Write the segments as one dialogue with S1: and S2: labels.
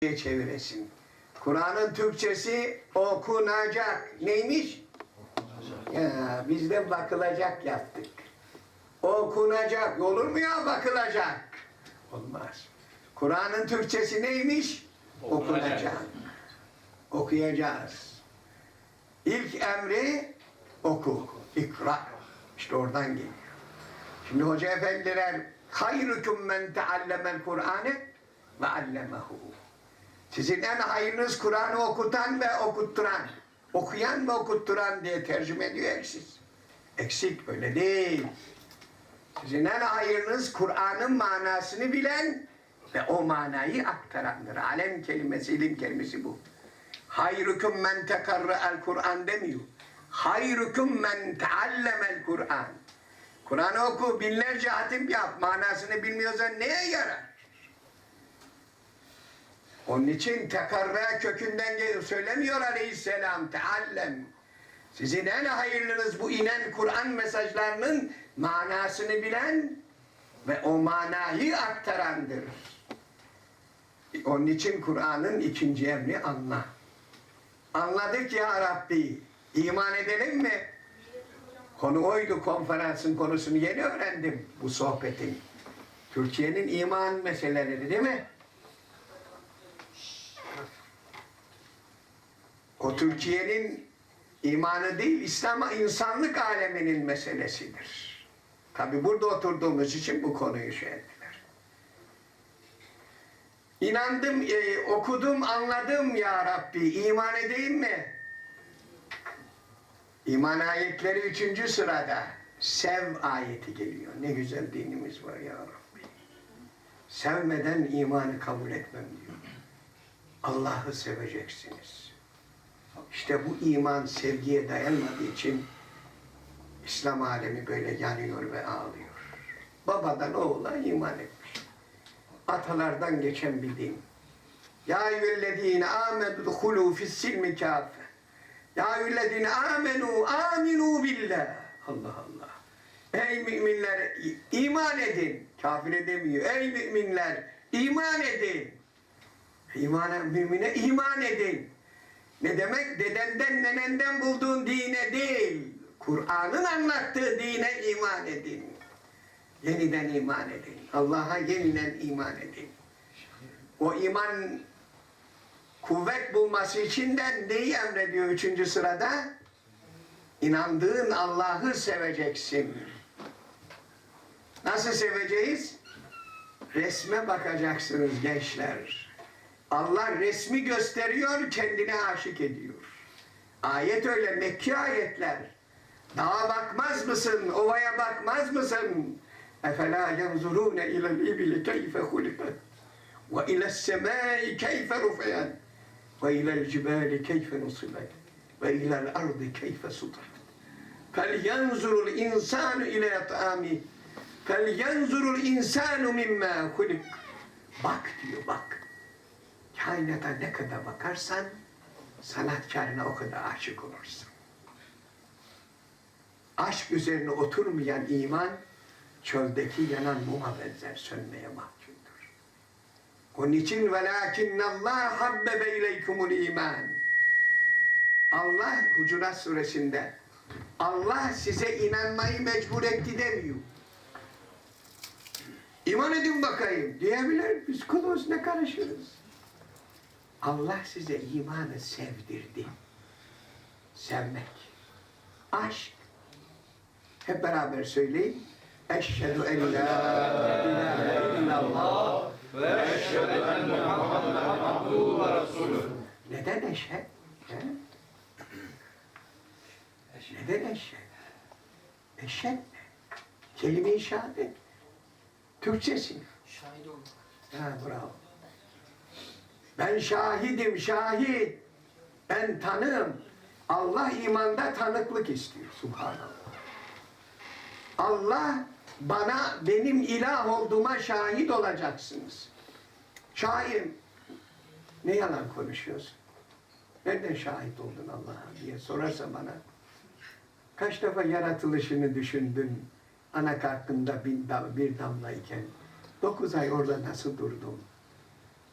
S1: çeviresin. Kur'an'ın Türkçesi okunacak. Neymiş? Ya biz de bakılacak yaptık. Okunacak. Olur mu ya bakılacak? Olmaz. Kur'an'ın Türkçesi neymiş?
S2: Okunacak.
S1: Okunacak. Okuyacağız. İlk emri oku. İkra. İşte oradan geliyor. Şimdi hoca efendiler hayrukum men teallemel Kur'ane ve allemehu. Sizin en hayırınız Kur'an'ı okutan ve okutturan. Okuyan ve okutturan diye tercüme ediyor eksiz. Eksik öyle değil. Sizin en hayırınız Kur'an'ın manasını bilen ve o manayı aktarandır. Alem kelimesi, ilim kelimesi bu. Hayrukum men tekarra'el Kur'an demiyor. Hayrukum men teallemel Kur'an. Kur'an'ı oku, binlerce hatim yap. Manasını bilmiyorsan neye yarar? Onun için tekarra kökünden geliyor. Söylemiyor aleyhisselam. Teallem. Sizin en hayırlınız bu inen Kur'an mesajlarının manasını bilen ve o manayı aktarandır. Onun için Kur'an'ın ikinci emri anla. Anladık ya Rabbi. İman edelim mi? Konu oydu konferansın konusunu yeni öğrendim bu sohbetin. Türkiye'nin iman meseleleri değil mi? O Türkiye'nin imanı değil, İslam insanlık aleminin meselesidir. Tabi burada oturduğumuz için bu konuyu şey ettiler. İnandım, e, okudum, anladım ya Rabbi. İman edeyim mi? İman ayetleri üçüncü sırada. Sev ayeti geliyor. Ne güzel dinimiz var ya Rabbi. Sevmeden imanı kabul etmem diyor. Allah'ı seveceksiniz. İşte bu iman sevgiye dayanmadığı için İslam alemi böyle yanıyor ve ağlıyor. Babadan oğula iman etmiş. Atalardan geçen bir din. Ya eyyühellezine amenü duhulu fissilmi kâfe. Ya eyyühellezine amenu aminu billah. Allah Allah. Ey müminler iman edin. Kafir edemiyor. Ey müminler iman edin. İmana, mümine iman edin. Ne demek? Dedenden, nenenden bulduğun dine değil. Kur'an'ın anlattığı dine iman edin. Yeniden iman edin. Allah'a yeniden iman edin. O iman kuvvet bulması için de neyi emrediyor üçüncü sırada? İnandığın Allah'ı seveceksin. Nasıl seveceğiz? Resme bakacaksınız gençler. Allah resmi gösteriyor, kendine aşık ediyor. Ayet öyle, Mekki ayetler. Dağa bakmaz mısın, ovaya bakmaz mısın? Efela yanzurune ilel ibili keyfe hulikat. Ve ilel semai keyfe rufeyan ve ilel cibali keyfe nusilat ve ilel ardı keyfe sutat fel yanzurul insanu ile ta'ami fel yanzurul insanu mimma hulik. Bak diyor bak. Kainata ne kadar bakarsan sanatkarına o kadar aşık olursun. Aşk üzerine oturmayan iman çöldeki yanan muma benzer sönmeye mahkumdur. Onun için velakinne Allah habbebe ileykumul iman. Allah Hucurat suresinde Allah size inanmayı mecbur etti demiyor. İman edin bakayım diyebilir. Biz kuluz ne karışırız? Allah size imanı sevdirdi. Sevmek. Aşk. Hep beraber söyleyin. Eşhedü en la ilahe illallah.
S2: Ve eşhedü enne Muhammeden abduhu ve resulü.
S1: Neden eşhed? He? Neden eşhed? Eşhed ne? Kelime-i şehadet. Türkçesi.
S3: Şahit olmak.
S1: Ha bravo. Ben şahidim, şahit. Ben tanığım. Allah imanda tanıklık istiyor. Subhanallah. Allah bana benim ilah olduğuma şahit olacaksınız. Şahidim. Ne yalan konuşuyorsun? Nereden şahit oldun Allah'a diye sorarsa bana. Kaç defa yaratılışını düşündün? Ana karnında bir, dam- bir damlayken. Dokuz ay orada nasıl durdun?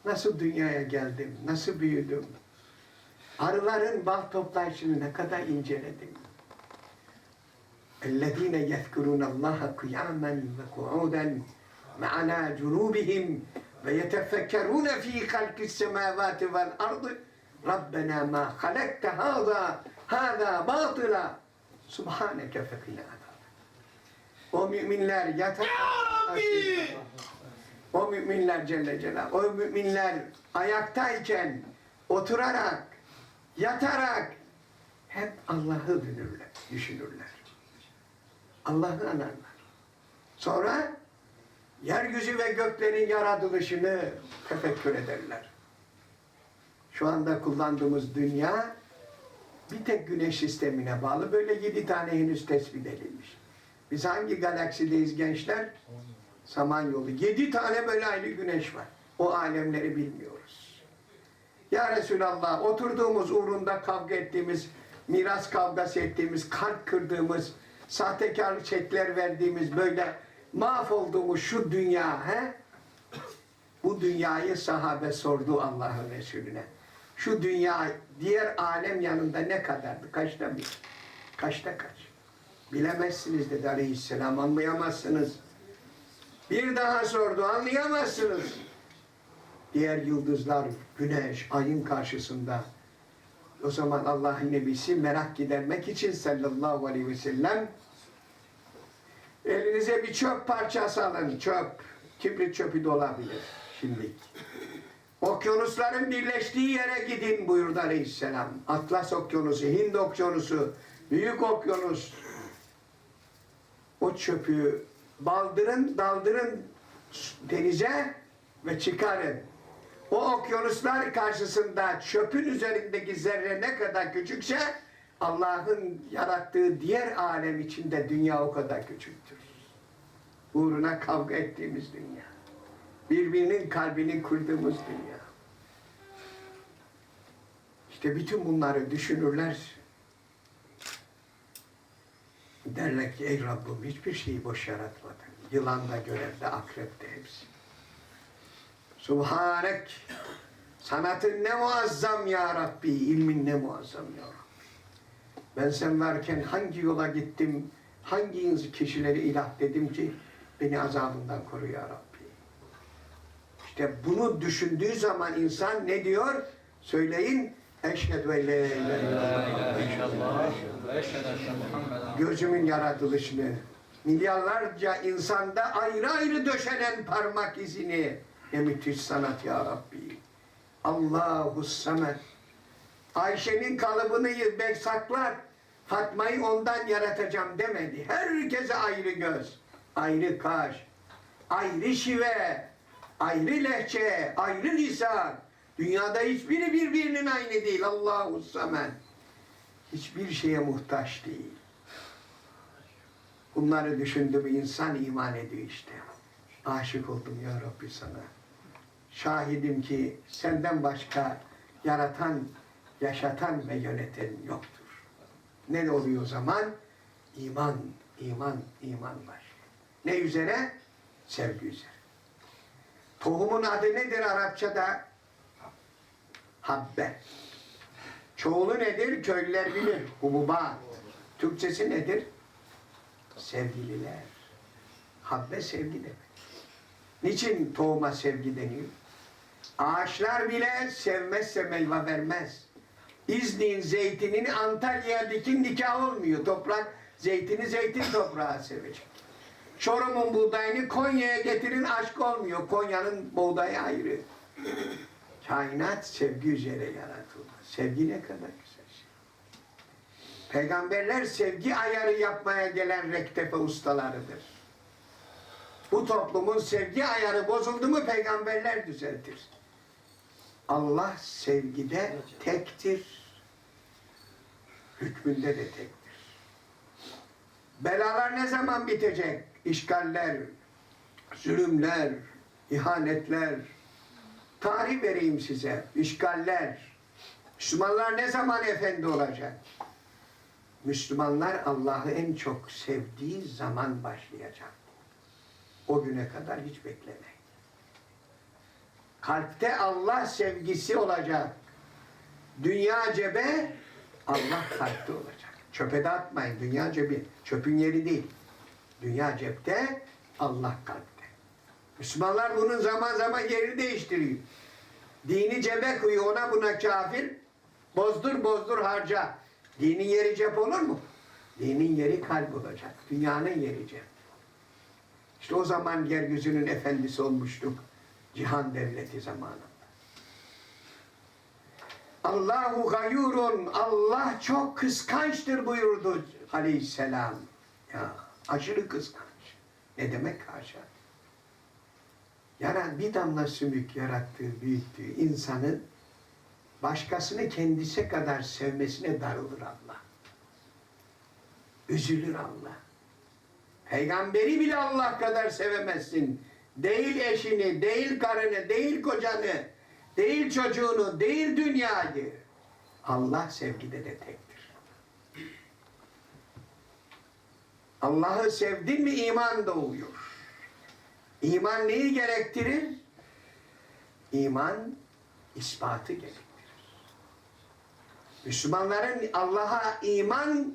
S1: Nasıl dünyaya geldim, nasıl büyüdüm. Arıların bal toplayışını ne kadar inceledim. اَلَّذ۪ينَ يَذْكُرُونَ اللّٰهَ قِيَامًا وَقُعُودًا مَعَلَى جُنُوبِهِمْ وَيَتَفَكَّرُونَ ف۪ي خَلْقِ السَّمَاوَاتِ وَالْأَرْضِ رَبَّنَا مَا خَلَقْتَ هَذَا هَذَا بَاطِلًا Subhaneke fekine O müminler yatar. O müminler Celle Celal. O müminler ayaktayken oturarak, yatarak hep Allah'ı düşünürler, düşünürler. Allah'ı anarlar. Sonra yeryüzü ve göklerin yaratılışını tefekkür ederler. Şu anda kullandığımız dünya bir tek güneş sistemine bağlı. Böyle yedi tane henüz tespit edilmiş. Biz hangi galaksideyiz gençler? Samanyolu. Yedi tane böyle ayrı güneş var. O alemleri bilmiyoruz. Ya Resulallah oturduğumuz uğrunda kavga ettiğimiz, miras kavgası ettiğimiz, kalp kırdığımız, sahtekar çekler verdiğimiz böyle mahvolduğumuz şu dünya he? Bu dünyayı sahabe sordu Allah'ın Resulüne. Şu dünya diğer alem yanında ne kadardı? Kaçta bir? Kaçta kaç? Bilemezsiniz dedi aleyhisselam. Anlayamazsınız. Bir daha sordu. Anlayamazsınız. Diğer yıldızlar, güneş, ayın karşısında. O zaman Allah'ın Nebisi merak gidermek için sallallahu aleyhi ve sellem elinize bir çöp parçası alın. Çöp. Kibrit çöpü de olabilir şimdilik. Okyanusların birleştiği yere gidin buyurdu Aleyhisselam. Atlas Okyanusu, Hind Okyanusu, Büyük Okyanus. O çöpü baldırın, daldırın denize ve çıkarın. O okyanuslar karşısında çöpün üzerindeki zerre ne kadar küçükse Allah'ın yarattığı diğer alem içinde dünya o kadar küçüktür. Uğruna kavga ettiğimiz dünya. Birbirinin kalbini kırdığımız dünya. İşte bütün bunları düşünürler. Derler ki ey Rabbim hiçbir şeyi boş yaratmadın. Yılan da görevde, akrep de hepsi. Subhanek. Sanatın ne muazzam ya Rabbi, ilmin ne muazzam ya Rabbi. Ben sen varken hangi yola gittim, hangi kişileri ilah dedim ki beni azabından koru ya Rabbi. İşte bunu düşündüğü zaman insan ne diyor? Söyleyin. Eşhedü en la ilahe illallah. Gözümün yaratılışını, milyarlarca insanda ayrı ayrı döşenen parmak izini. Ne müthiş sanat ya Rabbi. Allahu Samet. Ayşe'nin kalıbını bek saklar. Fatma'yı ondan yaratacağım demedi. Herkese ayrı göz, ayrı kaş, ayrı şive, ayrı lehçe, ayrı lisan. Dünyada hiçbiri birbirinin aynı değil. Allahu Samet. Hiçbir şeye muhtaç değil. Bunları düşündü bir insan iman ediyor işte. Aşık oldum ya Rabbi sana. Şahidim ki senden başka yaratan, yaşatan ve yöneten yoktur. Ne oluyor o zaman? İman, iman, iman var. Ne üzere? Sevgi üzere. Tohumun adı nedir Arapçada? Habbe. Çoğulu nedir? Köylüler bilir. Hububat. Türkçesi nedir? Sevgililer. Habbe sevgi demek. Niçin tohuma sevgi deniyor? Ağaçlar bile sevmezse meyve vermez. İznik'in zeytinini Antalya'ya dikin nikah olmuyor. Toprak zeytini zeytin toprağı sevecek. Çorum'un buğdayını Konya'ya getirin aşk olmuyor. Konya'nın buğdayı ayrı. Kainat sevgi üzere yaratıldı. Sevgi ne kadar güzel şey. Peygamberler sevgi ayarı yapmaya gelen rektefe ustalarıdır. Bu toplumun sevgi ayarı bozuldu mu peygamberler düzeltir. Allah sevgide tektir. Hükmünde de tektir. Belalar ne zaman bitecek? İşgaller, zulümler, ihanetler. Tarih vereyim size. İşgaller. Müslümanlar ne zaman efendi olacak? Müslümanlar Allah'ı en çok sevdiği zaman başlayacak. O güne kadar hiç beklemeyin. Kalpte Allah sevgisi olacak. Dünya cebe, Allah kalpte olacak. Çöpe de atmayın. Dünya cebi. Çöpün yeri değil. Dünya cepte, Allah kalpte. Müslümanlar bunun zaman zaman yerini değiştiriyor. Dini cebe koyuyor ona buna kafir. Bozdur bozdur harca. Dinin yeri cep olur mu? Dinin yeri kalp olacak. Dünyanın yeri cep. İşte o zaman yeryüzünün efendisi olmuştuk. Cihan devleti zamanında. Allahu gayurun. Allah çok kıskançtır buyurdu aleyhisselam. Ya aşırı kıskanç. Ne demek haşa? Yaran bir damla sümük yarattığı, büyüttüğü insanın başkasını kendisi kadar sevmesine darılır Allah. Üzülür Allah. Peygamberi bile Allah kadar sevemezsin. Değil eşini, değil karını, değil kocanı, değil çocuğunu, değil dünyayı. Allah sevgide de tektir. Allah'ı sevdin mi iman doğuyor. İman neyi gerektirir? İman ispatı gerektirir. Müslümanların Allah'a iman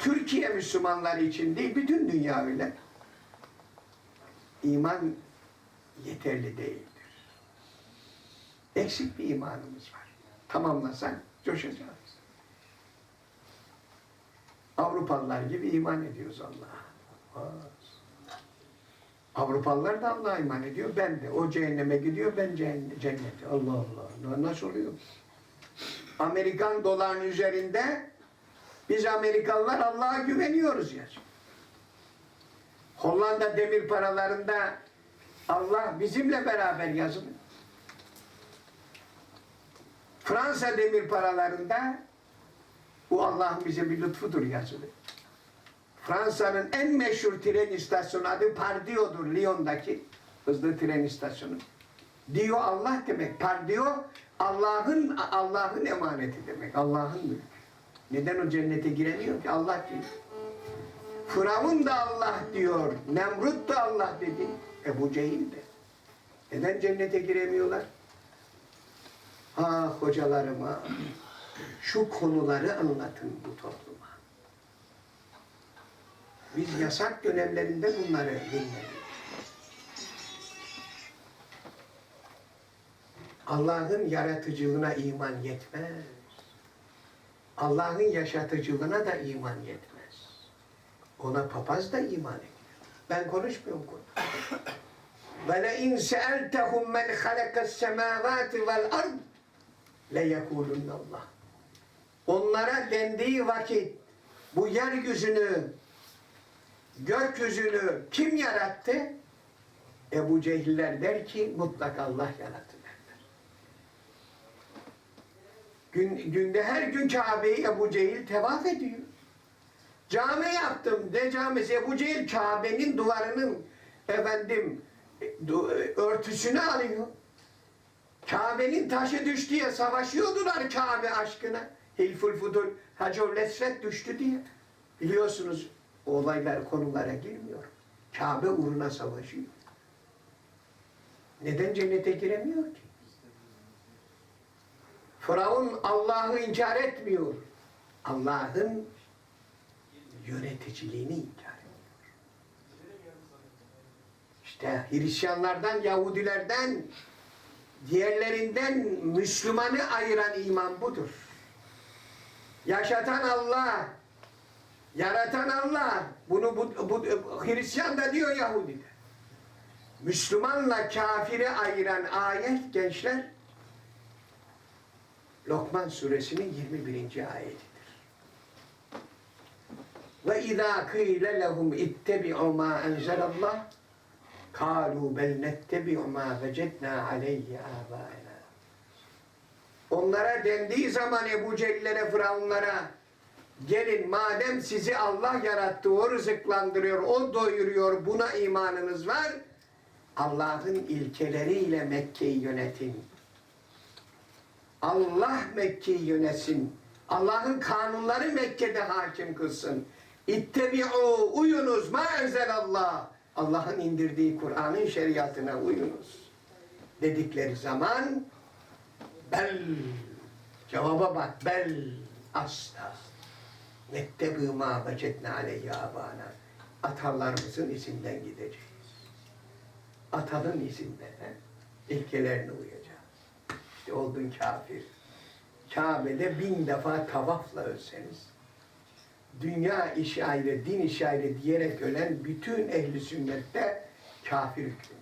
S1: Türkiye Müslümanları için değil, bütün dünya öyle. İman yeterli değildir. Eksik bir imanımız var. Tamamlasak coşacağız. Avrupalılar gibi iman ediyoruz Allah'a. Avrupalılar da Allah'a iman ediyor. Ben de. O cehenneme gidiyor, ben cennete. Allah Allah. Nasıl oluyor? Amerikan doların üzerinde biz Amerikalılar Allah'a güveniyoruz ya. Hollanda demir paralarında Allah bizimle beraber yazılı. Fransa demir paralarında bu Allah'ın bize bir lütfudur yazılı. Fransa'nın en meşhur tren istasyonu adı Pardio'dur Lyon'daki hızlı tren istasyonu. Dio Allah demek. Pardio Allah'ın Allah'ın emaneti demek. Allah'ın mülkü. Neden o cennete giremiyor ki? Allah diyor. Firavun da Allah diyor. Nemrut da Allah dedi. Ebu Cehil de. Neden cennete giremiyorlar? Ah hocalarıma şu konuları anlatın bu topluma. Biz yasak dönemlerinde bunları dinledik. Allah'ın yaratıcılığına iman yetmez. Allah'ın yaşatıcılığına da iman yetmez. Ona papaz da iman ediyor. Ben konuşmuyorum konu. وَلَاِنْ سَأَلْتَهُمْ مَنْ خَلَقَ السَّمَاوَاتِ وَالْأَرْضِ لَيَكُولُنَّ اللّٰهِ Onlara dendiği vakit bu yeryüzünü, gökyüzünü kim yarattı? Ebu Cehiller der ki mutlak Allah yarattı derler. Gün, günde her gün Kabe'yi Ebu Cehil tevaf ediyor. Cami yaptım. Ne camisi? Ebu Cehil Kabe'nin duvarının efendim örtüsünü alıyor. Kabe'nin taşı düştü diye savaşıyordular Kabe aşkına. Hilful Fudul Hacer Lesvet düştü diye. Biliyorsunuz olaylar konulara girmiyor. Kabe uğruna savaşıyor. Neden cennete giremiyor ki? Firavun Allah'ı inkar etmiyor. Allah'ın yöneticiliğini inkar ediyor. İşte Hristiyanlardan, Yahudilerden, diğerlerinden Müslümanı ayıran iman budur. Yaşatan Allah, yaratan Allah. Bunu bu, bu Hristiyan da diyor Yahudi de. Müslümanla kafiri ayıran ayet gençler Lokman suresinin 21. ayetidir. Ve izâ kîle lehum ittebi'u mâ enzelallah kâlû bel nettebi'u mâ vecednâ aleyhi âbâena Onlara dendiği zaman Ebu Cehillere, Firavunlara gelin madem sizi Allah yarattı, o rızıklandırıyor, o doyuruyor, buna imanınız var. Allah'ın ilkeleriyle Mekke'yi yönetin. Allah Mekke'yi yönetsin. Allah'ın kanunları Mekke'de hakim kılsın. İttebi'u, uyunuz ma Allah. Allah'ın indirdiği Kur'an'ın şeriatına uyunuz. dedikleri zaman bel cevaba bak bel asla mettebı ma vecedne aleyhi abana atalarımızın izinden gideceğiz. Atanın izinden ilkelerine uyacağız. İşte oldun kafir. Kabe'de bin defa tavafla ölseniz, dünya işi ayrı, din işi ayrı diyerek ölen bütün ehli sünnette kafir hükmündedir.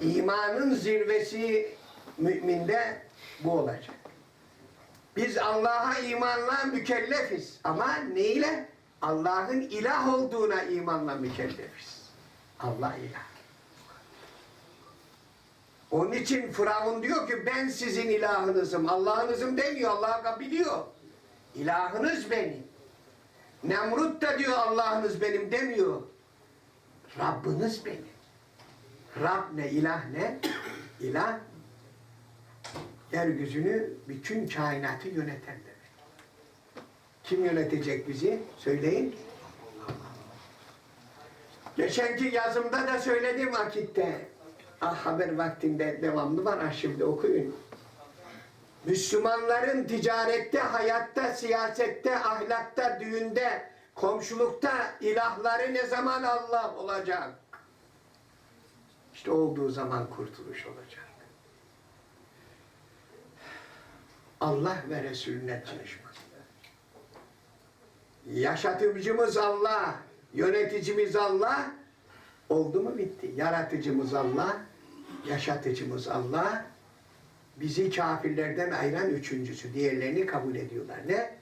S1: İmanın zirvesi müminde bu olacak. Biz Allah'a imanla mükellefiz. Ama neyle? Allah'ın ilah olduğuna imanla mükellefiz. Allah ilah. Onun için Firavun diyor ki ben sizin ilahınızım. Allah'ınızım demiyor. Allah biliyor. İlahınız benim. Nemrut da diyor Allah'ınız benim demiyor. Rabbiniz benim. Rab ne? ilah ne? İlah yeryüzünü bütün kainatı yöneten demek. Kim yönetecek bizi? Söyleyin. Geçenki yazımda da söyledim vakitte. Ah, haber vaktinde devamlı var arşivde okuyun. Müslümanların ticarette, hayatta, siyasette, ahlakta, düğünde, komşulukta ilahları ne zaman Allah olacak? İşte olduğu zaman kurtuluş olacak. Allah ve Resulüne çalışmak. Yaşatıcımız Allah, yöneticimiz Allah, oldu mu bitti. Yaratıcımız Allah, yaşatıcımız Allah, bizi kafirlerden ayıran üçüncüsü. Diğerlerini kabul ediyorlar. Ne?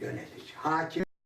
S1: Yönetici. Hakim